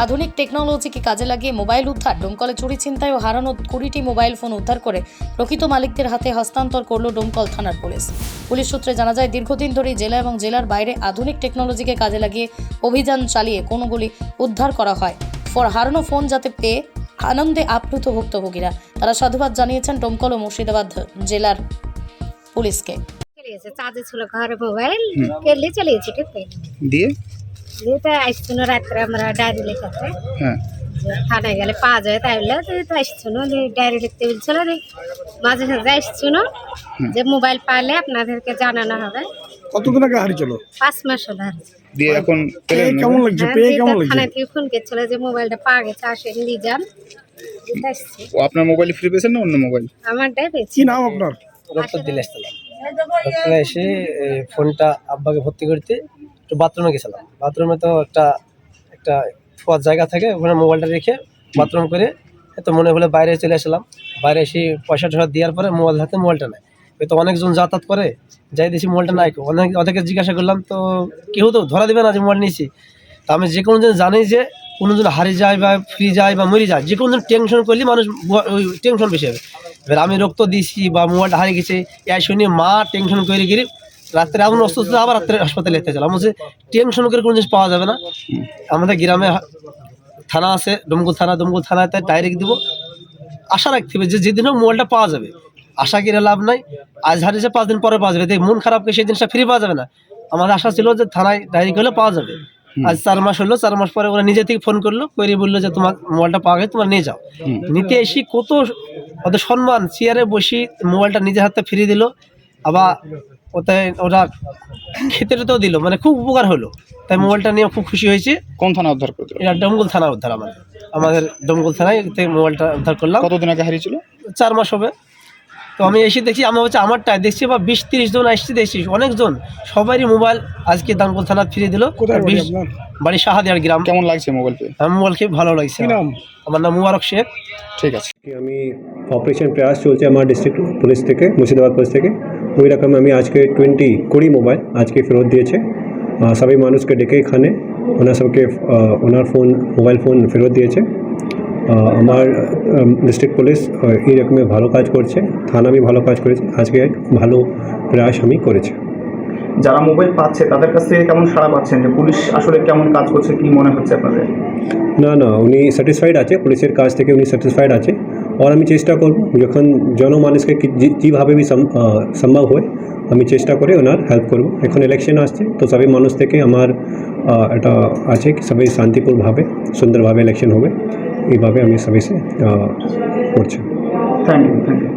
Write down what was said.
আধুনিক টেকনোলজিকে কাজে লাগিয়ে মোবাইল উদ্ধার ডোমকলে চুরি ছিনতাই ও হারানো কুড়িটি মোবাইল ফোন উদ্ধার করে প্রকৃত মালিকদের হাতে হস্তান্তর করল ডোমকল থানার পুলিশ। পুলিশ সূত্রে জানা যায় দীর্ঘদিন ধরেই জেলা এবং জেলার বাইরে আধুনিক টেকনোলজিকে কাজে লাগিয়ে অভিযান চালিয়ে কোনোগুলি উদ্ধার করা হয়। ফর হারানো ফোন যাতে পেয়ে আনন্দে আপ্লুত ভুক্তভোগীরা। তারা সাধুবাদ জানিয়েছেন ডোমকল ও মুর্শিদাবাদ জেলার পুলিশকে। চার্জে ছিল ঘরে মোবাইল কেলি চালিয়েছে ঠিক আছে আসছিল রাত্রে আমরা ডায়েরি লেখাতে। হ্যাঁ। থানায় গেলে পাওয়া যায় তাইলে তো তো আসছিল যে ডায়েরি লিখতে বলছিল যে মাঝে সাঝে আসছিল যে মোবাইল পাইলে আপনাদেরকে জানানো হবে। কতদিন আগে হারিয়েছিল পাঁচ মাস হলো দিয়ে এখন কেমন লাগছে? হ্যাঁ, পেয়ে কেমন লাগছে? থানায় থেকে ফোন করছিল যে মোবাইলটা পাওয়া গেছে আসেন নিয়ে যান। ও আপনার মোবাইল ফ্রি পেয়েছেন না অন্য মোবাইল আমারটাই পেয়েছি। কি নাম আপনার? রক্ত দিলে এসে ফোনটা আব্বাকে ভর্তি করতে একটু বাথরুমে গেছিলাম। বাথরুমে তো একটা একটা খোয়ার জায়গা থাকে, ওখানে মোবাইলটা রেখে বাথরুম করে তো মনে হলে বাইরে চলে আসলাম। বাইরে এসে পয়সা টয়সা দেওয়ার পরে মোবাইল হাতে মোবাইলটা নেয়। তো অনেকজন যাতায়াত করে, যাই দেখি মোবাইলটা নাই। অনেক, অনেকে জিজ্ঞাসা করলাম, তো কেউ তো ধরা দিবে না যে মোবাইল নিয়েছি? তা আমি যে কোনো জন জানি যে কোনো দিন হারিয়ে যায় বা ফ্রি যায় বা মরে যায়, যে কোনো জন টেনশন করলে মানুষ ওই টেনশন বেশি হবে। এবার আমি রক্ত দিয়েছি বা মোবাইলটা হারিয়ে গেছে এই শুনে মা টেনশন করে গিয়ে রাত্রে এমন অসুস্থ আবার রাত্রে হাসপাতালে যেতে চালাম বলছে টেনশন করে কোনো জিনিস পাওয়া যাবে না। আমাদের গ্রামে থানা আছে ডমকুল থানা ডমকুল থানাতে ডাইরেক্ট দিব। আশা রাখতে হবে যে যেদিন হোক মোবাইলটা পাওয়া যাবে। আশা কিনে লাভ নাই। আজ হারিয়েছে পাঁচ দিন পরে পাওয়া যাবে। তাই মন খারাপকে সেই জিনিসটা ফিরে পাওয়া যাবে না। আমাদের আশা ছিল যে থানায় ডাইরেক্ট হলে পাওয়া যাবে। আজ চার মাস হলো চার মাস পরে ওরা নিজে থেকে ফোন করল করে বলল যে তোমার মোবাইলটা পাওয়া গেছে তোমার নিয়ে যাও। নিতে এসে কত ওদের সম্মান চেয়ারে বসি মোবাইলটা নিজের হাতে ফিরিয়ে দিল। আবার ওতে ওরা খেতে টেতেও দিল মানে খুব উপকার হলো। তাই মোবাইলটা নিয়ে খুব খুশি হয়েছে। কোন থানা উদ্ধার করতে এটা ডমগুল থানা উদ্ধার আমাদের। আমাদের ডমগুল থানায় থেকে মোবাইলটা উদ্ধার করলাম। কতদিন আগে হারিয়েছিল? চার মাস হবে। তো আমি এসে দেখছি আমার হচ্ছে আমারটাই দেখছি বা বিশ তিরিশ জন আসছি দেখছি অনেকজন। সবারই মোবাইল আজকে দামকুল থানা ফিরে দিল। বাড়ি শাহাদিয়ার গ্রাম। কেমন লাগছে মোবাইল পেয়ে? আমার মোবাইল খেয়ে ভালো লাগছে। আমার নাম মুবারক শেখ। ঠিক আছে। আমি অপারেশন প্রয়াস চলছে আমার ডিস্ট্রিক্ট পুলিশ থেকে মুর্শিদাবাদ পুলিশ থেকে। ওই রকম আমি আজকে টোয়েন্টি কুড়ি মোবাইল আজকে ফেরত দিয়েছে। সবাই মানুষকে ডেকে এখানে ওনার সবকে ওনার ফোন, মোবাইল ফোন ফেরত দিয়েছে। আমার ডিস্ট্রিক্ট পুলিশ এই রকমের ভালো কাজ করছে। থানা আমি ভালো কাজ করেছে। আজকে ভালো প্রয়াস আমি করেছি। যারা মোবাইল পাচ্ছে তাদের কাছ থেকে কেমন সাড়া পাচ্ছেন? যে পুলিশ আসলে কেমন কাজ করছে কি মনে হচ্ছে আপনাদের? না না উনি স্যাটিসফাইড আছে পুলিশের কাজ থেকে উনি স্যাটিসফাইড আছে। আর আমি চেষ্টা করব যখন জনমানুষকে কি- যে- যেভাবে বি সম্ভব হয় আমি চেষ্টা করে ওনার হেল্প করব। এখন ইলেকশন আসছে তো সবাই মানুষ থেকে আমার এটা আছে কি সবাই শান্তিপূর্ণভাবে সুন্দরভাবে ইলেকশন হবে। এইভাবে আমি সবাই করছি। Thank you thank you